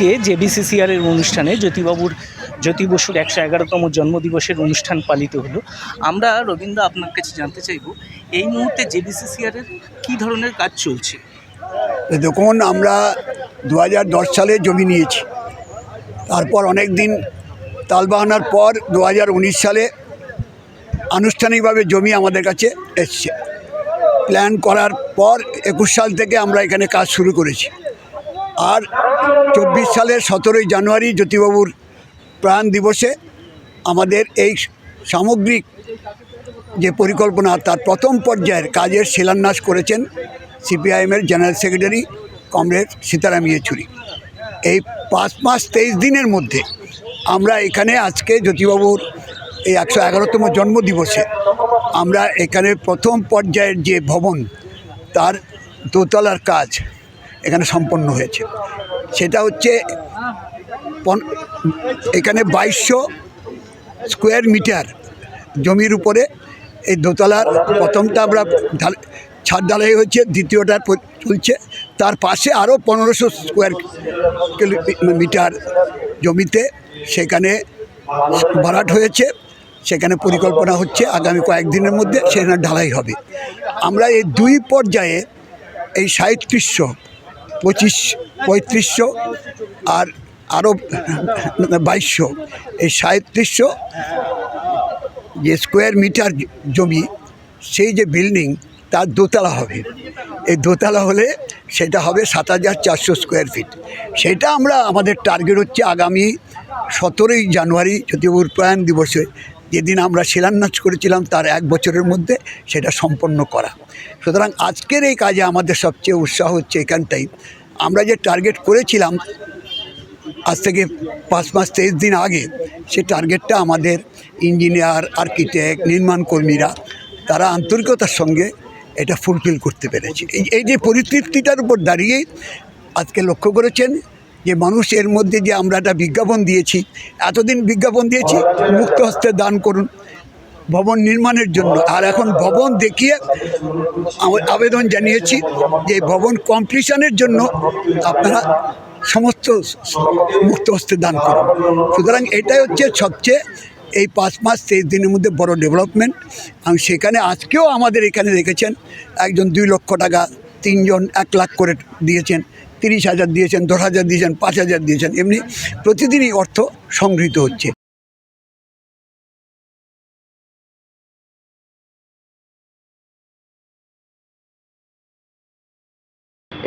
আজকে জেবিসিসিআর এর অনুষ্ঠানে জ্যোতিবাবুর জ্যোতি বসুর একশো এগারোতম জন্মদিবসের অনুষ্ঠান পালিত হলো। আমরা রবীন্দ্র, আপনার কাছে জানতে চাইব, এই মুহূর্তে জেবিসিসিআর এর কী ধরনের কাজ চলছে? দেখুন, আমরা দু হাজার দশ সালে জমি নিয়েছি। তারপর অনেক দিন তালবাহানার পর দু হাজার উনিশ সালে আনুষ্ঠানিকভাবে জমি আমাদের কাছে এসছে। প্ল্যান করার পর একুশ সাল থেকে আমরা এখানে কাজ শুরু করেছি। আর চব্বিশ সালের সতেরোই জানুয়ারি জ্যোতিবাবুর প্রাণ দিবসে আমাদের এই সামগ্রিক যে পরিকল্পনা, তার প্রথম পর্যায়ের কাজের শিলান্যাস করেছেন সিপিআইএমের general secretary comrade Sitaram Yechury. এই পাঁচ মাস তেইশ দিনের মধ্যে আমরা এখানে আজকে জ্যোতিবাবুর এই একশো এগারোতম জন্মদিবসে আমরা এখানে প্রথম পর্যায়ের যে ভবন, তার দোতলার কাজ এখানে সম্পন্ন হয়েছে। সেটা হচ্ছে এখানে বাইশশো স্কোয়ার মিটার জমির উপরে এই দোতলার প্রথমটা আমরা ছাদ ঢালাই হচ্ছে দ্বিতীয়টা চলছে। তার পাশে আরও পনেরোশো স্কোয়ার মিটার জমিতে সেখানে বারাট হয়েছে। সেখানে পরিকল্পনা হচ্ছে আগামী কয়েকদিনের মধ্যে সেখানে ঢালাই হবে। আমরা এই দুই পর্যায়ে এই সাঁত্রিশশো পঁচিশ পঁয়ত্রিশশো আর আরও বাইশশো। এই সাঁত্রিশশো যে স্কোয়ার মিটার জমি, সেই যে বিল্ডিং, তার দোতলা হবে। এই দোতলা হলে সেটা হবে সাত হাজার চারশো স্কোয়ার ফিট। সেটা আমরা, আমাদের টার্গেট হচ্ছে আগামী সতেরোই জানুয়ারি জ্যোতিবাবুর প্রয়াণ দিবসে যেদিন আমরা শিলান্যাস করেছিলাম, তার এক বছরের মধ্যে সেটা সম্পন্ন করা। সুতরাং আজকের এই কাজে আমাদের সবচেয়ে উৎসাহ হচ্ছে এখানটাই। আমরা যে টার্গেট করেছিলাম, আজ থেকে পাঁচ মাস, তেইশ দিন আগে, সে টার্গেটটা আমাদের ইঞ্জিনিয়ার আর্কিটেক্ট নির্মাণ কর্মীরা, তারা আন্তরিকতার সঙ্গে এটা ফুলফিল করতে পেরেছে। এই এই যে পরিতৃপ্তিটার উপর দাঁড়িয়ে আজকে লক্ষ্য করেছেন যে মানুষ এর মধ্যে যে আমরা একটা বিজ্ঞাপন দিয়েছি, এতদিন বিজ্ঞাপন দিয়েছি মুক্ত হস্তে দান করুন। ভবন নির্মাণের জন্য। আর এখন ভবন দেখিয়ে আবে- আবেদন জানিয়েছি যে ভবন কমপ্লিশনের জন্য আপনারা সমস্ত মুক্ত হস্তে দান করুন। সুতরাং এটাই হচ্ছে সবচেয়ে এই পাঁচ মাস, তেইশ দিনের মধ্যে বড় ডেভেলপমেন্ট এবং সেখানে আজকেও আমাদের এখানে রেখেছেন একজন দুই লক্ষ টাকা, তিনজন এক লাখ করে দিয়েছেন, তিরিশ হাজার দিয়েছেন, দশ হাজার দিয়েছেন, পাঁচ হাজার দিয়েছেন। এমনি প্রতিদিনই অর্থ সংগৃহীত হচ্ছে।